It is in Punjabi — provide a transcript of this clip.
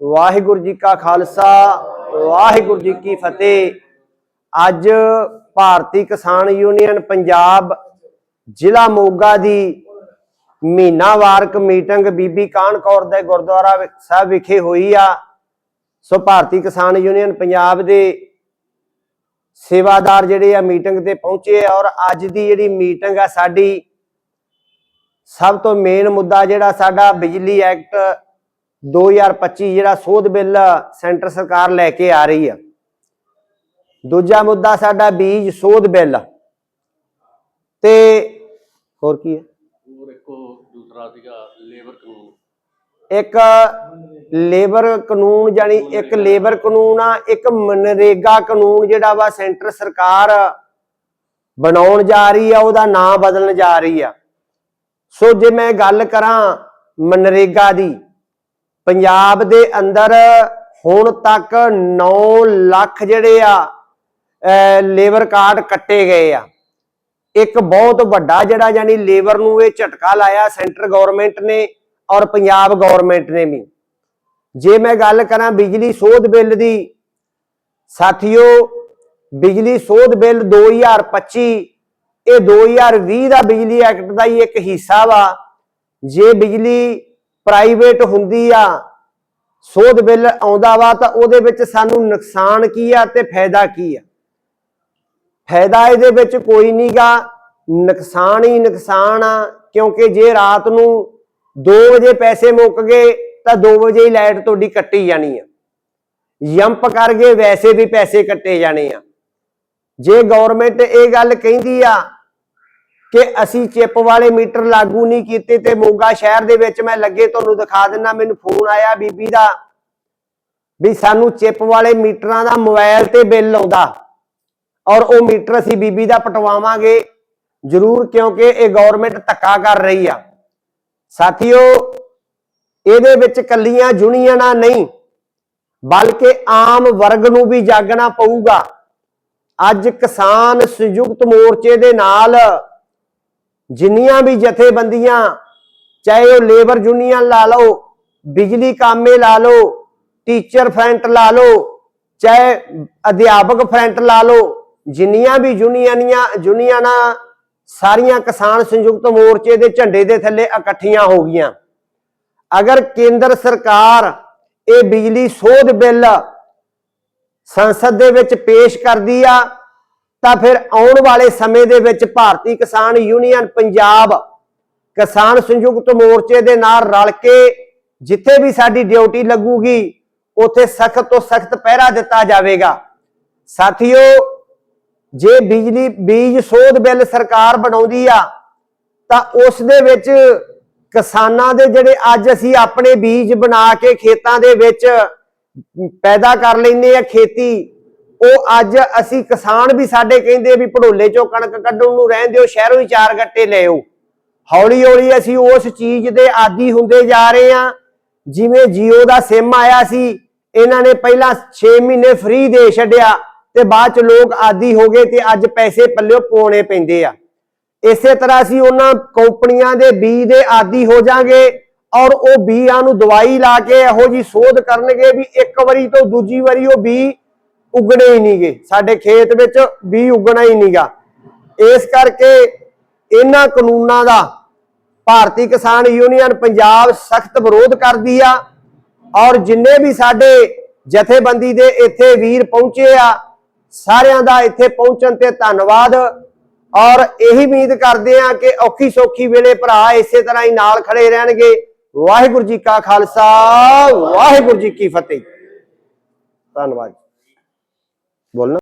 ਵਾਹਿਗੁਰੂ ਜੀ ਕਾ ਖਾਲਸਾ, ਵਾਹਿਗੁਰੂ ਜੀ ਕੀ ਫਤਿਹ। ਅੱਜ ਭਾਰਤੀ ਕਿਸਾਨ ਯੂਨੀਅਨ ਪੰਜਾਬ ਜ਼ਿਲ੍ਹਾ ਮੋਗਾ ਦੀ ਮਹੀਨਾਵਾਰਕ ਮੀਟਿੰਗ ਬੀਬੀ ਕਾਨ ਕੌਰ ਦੇ ਗੁਰਦੁਆਰਾ ਵਿ- ਸਾਹਿਬ ਵਿਖੇ ਹੋਈ ਆ। ਸੋ ਭਾਰਤੀ ਕਿਸਾਨ ਯੂਨੀਅਨ ਪੰਜਾਬ ਦੇ ਸੇਵਾਦਾਰ ਜਿਹੜੇ ਆ ਮੀਟਿੰਗ ਤੇ ਪਹੁੰਚੇ ਆ ਔਰ ਅੱਜ ਦੀ ਜਿਹੜੀ ਮੀਟਿੰਗ ਆ ਸਾਡੀ, ਸਭ ਤੋਂ ਮੇਨ ਮੁੱਦਾ ਜਿਹੜਾ ਸਾਡਾ ਬਿਜਲੀ ਐਕਟ 2025 ਜਿਹੜਾ ਸੋਧ ਬਿੱਲ ਸੈਂਟਰ ਸਰਕਾਰ ਲੈ ਕੇ ਆ ਰਹੀ ਆ। ਦੂਜਾ ਮੁੱਦਾ ਸਾਡਾ ਬੀਜ ਸੋਧ ਬਿੱਲ। ਤੇ ਹੋਰ ਕੀ ਹੈ? ਹੋਰ ਇੱਕੋ ਦੂਸਰਾ ਸੀਗਾ ਲੇਬਰ ਕਾਨੂੰਨ। ਇੱਕ ਲੇਬਰ ਕਾਨੂੰਨ ਜਾਨੀ ਇੱਕ ਲੇਬਰ ਕਾਨੂੰਨ ਆ ਇੱਕ ਮਨਰੇਗਾ ਕਾਨੂੰਨ ਜਿਹੜਾ ਵਾ ਸੈਂਟਰ ਸਰਕਾਰ ਬਣਾਉਣ ਜਾ ਰਹੀ ਆ ਉਹਦਾ ਨਾਮ ਬਦਲਣ ਜਾ ਰਹੀ ਆ। ਸੋ ਜੇ ਮੈਂ ਗੱਲ ਕਰਾਂ ਮਨਰੇਗਾ ਦੀ ਪੰਜਾਬ ਦੇ ਅੰਦਰ ਹੁਣ ਤੱਕ 9 ਲੱਖ ਜਿਹੜੇ ਆ ਲੇਬਰ ਕਾਰਡ ਕੱਟੇ ਗਏ ਆ। ਇੱਕ ਬਹੁਤ ਵੱਡਾ ਜਿਹੜਾ ਯਾਨੀ ਲੇਬਰ ਨੂੰ ਇਹ ਝਟਕਾ ਲਾਇਆ ਸੈਂਟਰ ਗਵਰਨਮੈਂਟ ਨੇ ਔਰ ਪੰਜਾਬ ਗਵਰਨਮੈਂਟ ਨੇ ਵੀ। ਜੇ ਮੈਂ ਗੱਲ ਕਰਾਂ ਬਿਜਲੀ ਸੋਧ ਬਿੱਲ ਦੀ, ਸਾਥੀਓ, ਬਿਜਲੀ ਸੋਧ ਬਿੱਲ 2025 ਇਹ 2020 ਦਾ ਬਿਜਲੀ ਐਕਟ ਦਾ ਹੀ ਇੱਕ ਹਿੱਸਾ ਵਾ। ਜੇ ਬਿਜਲੀ ਪ੍ਰਾਈਵੇਟ ਹੁੰਦੀ ਆ, ਸੋਧ ਬਿੱਲ ਆਉਂਦਾ ਵਾ ਤਾਂ ਉਹਦੇ ਵਿੱਚ ਸਾਨੂੰ ਨੁਕਸਾਨ ਕੀ ਆ ਤੇ ਫਾਇਦਾ ਕੀ ਆ? ਫਾਇਦਾ ਇਹਦੇ ਵਿੱਚ ਕੋਈ ਨਹੀਂਗਾ, ਨੁਕਸਾਨ ਹੀ ਨੁਕਸਾਨ ਆ, ਕਿਉਂਕਿ ਜੇ ਰਾਤ ਨੂੰ 2 ਵਜੇ ਪੈਸੇ ਮੁੱਕ ਗਏ ਤਾਂ 2 ਵਜੇ ਹੀ ਲਾਈਟ ਤੁਹਾਡੀ ਕੱਟੀ ਜਾਣੀ ਆ। ਜੰਪ ਕਰ ਗਏ, ਵੈਸੇ ਵੀ ਪੈਸੇ ਕੱਟੇ ਜਾਣੇ ਆ। ਜੇ ਗਵਰਨਮੈਂਟ ਇਹ ਗੱਲ ਕਹਿੰਦੀ ਆ ਕਿ ਅਸੀਂ ਚਿਪ ਵਾਲੇ ਮੀਟਰ ਲਾਗੂ ਨਹੀਂ ਕੀਤੇ ਤੇ ਮੋਗਾ ਸ਼ਹਿਰ ਦੇ ਵਿੱਚ ਮੈਂ ਲੱਗੇ ਤੁਹਾਨੂੰ ਦਿਖਾ ਦਿੰਦਾ, ਮੈਨੂੰ ਫੋਨ ਆਇਆ ਬੀਬੀ ਦਾ ਵੀ ਸਾਨੂੰ ਚਿਪ ਵਾਲੇ ਮੀਟਰਾਂ ਦਾ ਮੋਬਾਈਲ ਤੇ ਬਿੱਲ ਆਉਂਦਾ ਔਰ ਉਹ ਮੀਟਰ ਅਸੀਂ ਬੀਬੀ ਦਾ ਪਟਵਾਵਾਂਗੇ ਜ਼ਰੂਰ ਕਿਉਂਕਿ ਇਹ ਗਵਰਨਮੈਂਟ ਧੱਕਾ ਕਰ ਰਹੀ ਆ। ਸਾਥੀਓ, ਇਹਦੇ ਵਿੱਚ ਕੱਲੀਆਂ ਜੁਨੀਆਂ ਨਹੀਂ, ਬਲਕਿ ਆਮ ਵਰਗ ਨੂੰ ਵੀ ਜਾਗਣਾ ਪਊਗਾ। ਅੱਜ ਕਿਸਾਨ ਸੰਯੁਕਤ ਮੋਰਚੇ ਦੇ ਨਾਲ ਜਿੰਨੀਆਂ ਵੀ ਜਥੇਬੰਦੀਆਂ, ਚਾਹੇ ਉਹ ਲੇਬਰ ਯੂਨੀਅਨ ਲਾ ਲਓ, ਬਿਜਲੀ ਕਾਮੇ ਲਾ ਲਓ, ਟੀਚਰ ਫਰੰਟ ਲਾ ਲਓ, ਚਾਹੇ ਅਧਿਆਪਕ ਫਰੰਟ ਲਾ ਲਓ, ਜਿੰਨੀਆਂ ਵੀ ਯੂਨੀਅਨੀਆਂ, ਯੂਨੀਅਨਾਂ ਸਾਰੀਆਂ ਕਿਸਾਨ ਸੰਯੁਕਤ ਮੋਰਚੇ ਦੇ ਝੰਡੇ ਦੇ ਥੱਲੇ ਇਕੱਠੀਆਂ ਹੋ ਗਈਆਂ। ਅਗਰ ਕੇਂਦਰ ਸਰਕਾਰ ਇਹ ਬਿਜਲੀ ਸੋਧ ਬਿੱਲ ਸੰਸਦ ਦੇ ਵਿੱਚ ਪੇਸ਼ ਕਰਦੀ ਆ ਤਾਂ ਫਿਰ ਆਉਣ ਵਾਲੇ ਸਮੇਂ ਦੇ ਵਿੱਚ ਭਾਰਤੀ ਕਿਸਾਨ ਯੂਨੀਅਨ ਪੰਜਾਬ ਕਿਸਾਨ ਸੰਯੁਕਤ ਮੋਰਚੇ ਦੇ ਨਾਲ ਰਲ ਕੇ ਜਿੱਥੇ ਵੀ ਸਾਡੀ ਡਿਊਟੀ ਲੱਗੂਗੀ, ਉਥੇ ਸਖਤ ਤੋਂ ਸਖਤ ਪਹਿਰਾ ਦਿੱਤਾ ਜਾਵੇਗਾ। ਸਾਥੀਓ, ਜੇ ਬਿਜਲੀ, ਬੀਜ ਸੋਧ ਬਿੱਲ ਸਰਕਾਰ ਬਣਾਉਂਦੀ ਆ, ਤਾਂ ਉਸ ਦੇ ਵਿੱਚ ਕਿਸਾਨਾਂ ਦੇ ਜਿਹੜੇ ਅੱਜ ਅਸੀਂ ਆਪਣੇ ਬੀਜ ਬਣਾ ਕੇ ਖੇਤਾਂ ਦੇ ਵਿੱਚ ਪੈਦਾ ਕਰ ਲੈਂਦੇ ਆ ਖੇਤੀ ਉਹ ਅੱਜ ਅਸੀਂ ਕਿਸਾਨ ਵੀ ਸਾਡੇ ਕਹਿੰਦੇ ਵੀ ਭੜੋਲੇ ਚੋਂ ਕਣਕ ਕੱਢਣ ਨੂੰ ਰਹਿਣ ਦਿਓ, ਸ਼ਹਿਰੋਂ ਹੀ ਚਾਰ ਗੱਟੇ ਲਿਓ ਹੌਲੀ ਹੌਲੀ ਅਸੀਂ ਉਸ ਚੀਜ਼ ਦੇ ਆਦੀ ਹੁੰਦੇ ਜਾ ਰਹੇ ਆ ਜਿਵੇਂ ਜੀਓ ਦਾ ਸਿਮ ਆਇਆ ਸੀ, ਇਹਨਾਂ ਨੇ ਪਹਿਲਾਂ 6 ਮਹੀਨੇ ਫ੍ਰੀ ਦੇ ਛੱਡਿਆ ਤੇ ਬਾਅਦ ਚ ਲੋਕ ਆਦੀ ਹੋ ਗਏ ਤੇ ਅੱਜ ਪੈਸੇ ਪੱਲਿਓ ਪਾਉਣੇ ਪੈਂਦੇ ਆ। ਇਸੇ ਤਰ੍ਹਾਂ ਅਸੀਂ ਉਹਨਾਂ ਕੰਪਨੀਆਂ ਦੇ ਬੀ ਦੇ ਆਦੀ ਹੋ ਜਾਾਂਗੇ ਔਰ ਉਹ ਬੀਆਂ ਨੂੰ ਦਵਾਈ ਲਾ ਕੇ ਇਹੋ ਜੀ ਸੋਧ ਕਰਨਗੇ ਵੀ ਇੱਕ ਵਾਰੀ ਤੋਂ ਦੂਜੀ ਵਾਰੀ ਉਹ ਬੀ ਉਗਣੇ ਹੀ ਨਹੀਂਗੇ ਸਾਡੇ ਖੇਤ ਵਿੱਚ ਵੀ ਉਗਣਾ ਹੀ ਨਹੀਂਗਾ ਇਸ ਕਰਕੇ ਇਹਨਾਂ ਕਾਨੂੰਨਾਂ ਦਾ ਭਾਰਤੀ ਕਿਸਾਨ ਯੂਨੀਅਨ ਪੰਜਾਬ ਸਖਤ ਵਿਰੋਧ ਕਰਦੀ ਆ ਔਰ ਜਿੰਨੇ ਵੀ ਸਾਡੇ ਜਥੇਬੰਦੀ ਦੇ ਇੱਥੇ ਵੀਰ ਪਹੁੰਚੇ ਆ, ਸਾਰਿਆਂ ਦਾ ਇੱਥੇ ਪਹੁੰਚਣ ਤੇ ਧੰਨਵਾਦ। ਔਰ ਇਹੀ ਉਮੀਦ ਕਰਦੇ ਆ ਕਿ ਔਖੀ ਸੌਖੀ ਵੇਲੇ ਭਰਾ ਇਸੇ ਤਰ੍ਹਾਂ ਹੀ ਨਾਲ ਖੜੇ ਰਹਿਣਗੇ। ਵਾਹਿਗੁਰੂ ਜੀ ਕਾ ਖਾਲਸਾ, ਵਾਹਿਗੁਰੂ ਜੀ ਕੀ ਫਤਿਹ। ਧੰਨਵਾਦ bolno